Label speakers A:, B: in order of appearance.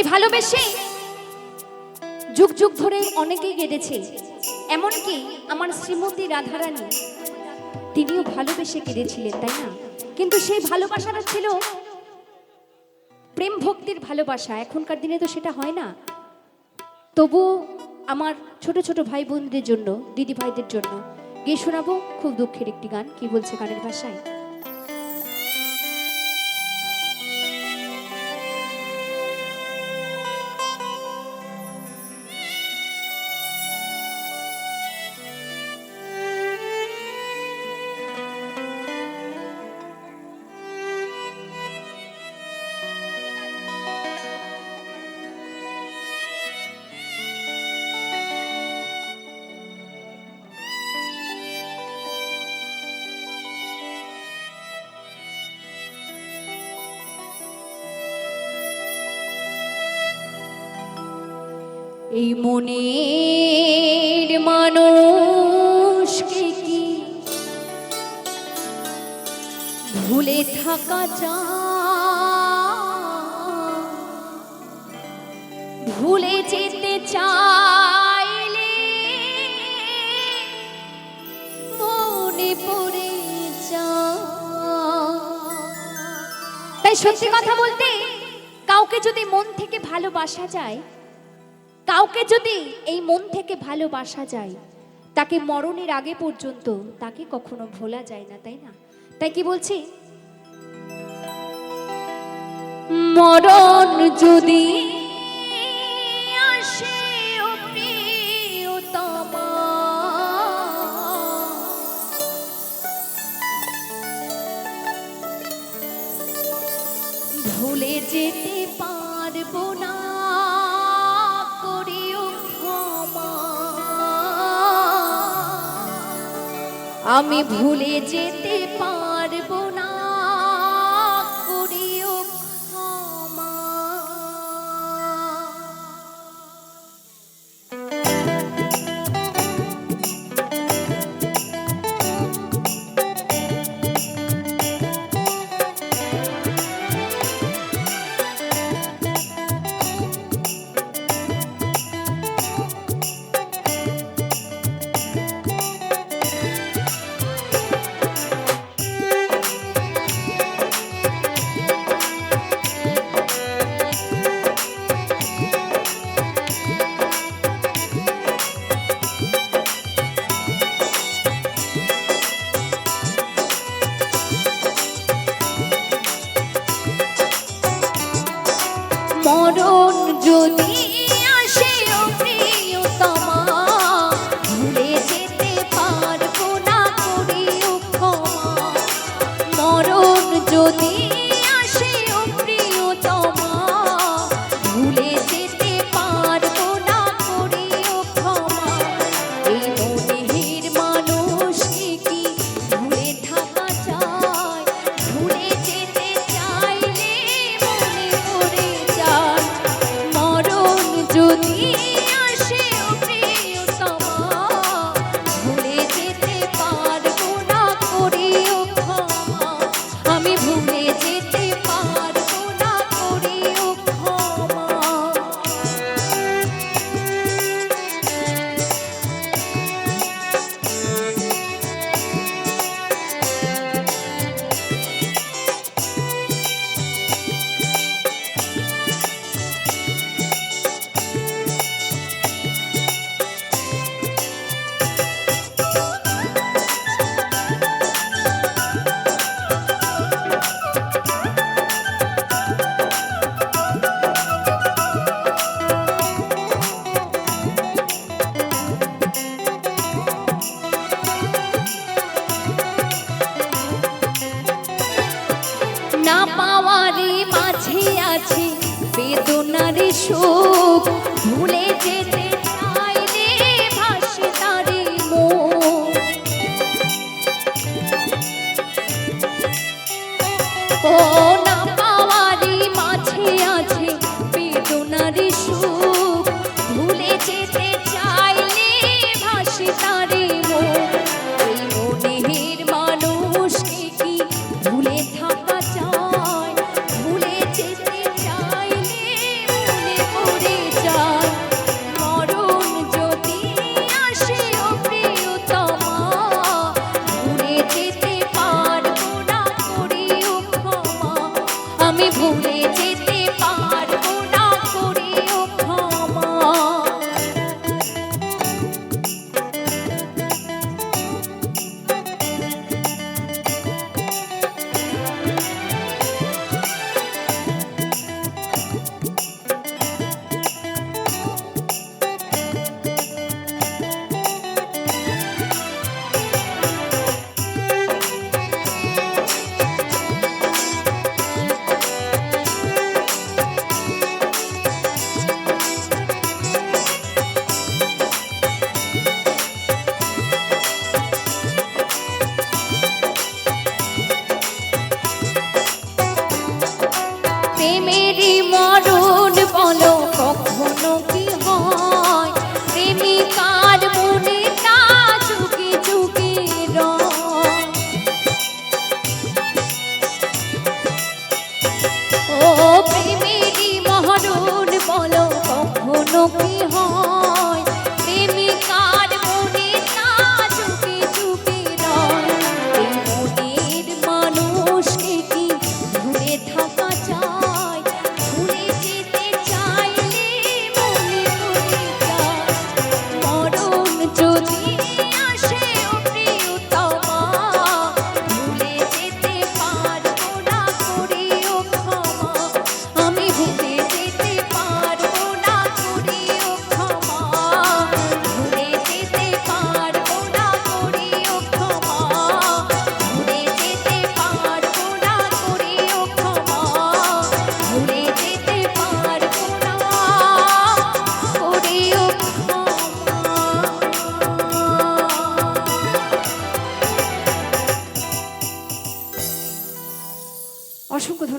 A: তাই ভালোবেসে যুগ যুগ ধরে অনেকেই কেঁদেছে। এমনকি আমার শ্রীমতী রাধারানী, তিনিও ভালোবেসে কেঁদেছিলেন, তাই না? কিন্তু সেই ভালোবাসাটা ছিল প্রেম ভক্তির ভালোবাসা। এখনকার দিনে তো সেটা হয় না। তবু আমার ছোট ছোট ভাই বোনদের জন্য দিদি ভাইদের জন্য গিয়ে শোনাবো খুব দুঃখের একটি গান। কি বলছে গানের ভাষায়? এই মনের মানুষকে কি ভুলে থাকা যায়? ভুলে যেতে চাইলে মনে পড়ে যায়। তাই সত্যি কথা বলতে, কাউকে যদি মন থেকে ভালোবাসা যায় কাউকে যদি এই মন থেকে ভালোবাসা যায়, তাকে মরণের আগে পর্যন্ত তাকে কখনো ভোলা যায় না, তাই না? তাই কি বলছি? মরণ যদি ভুলে যেতে পারব না। আমি ভুলে যেতে যদি আছে বেদনার সুখ ভুলে যেতে ভুলে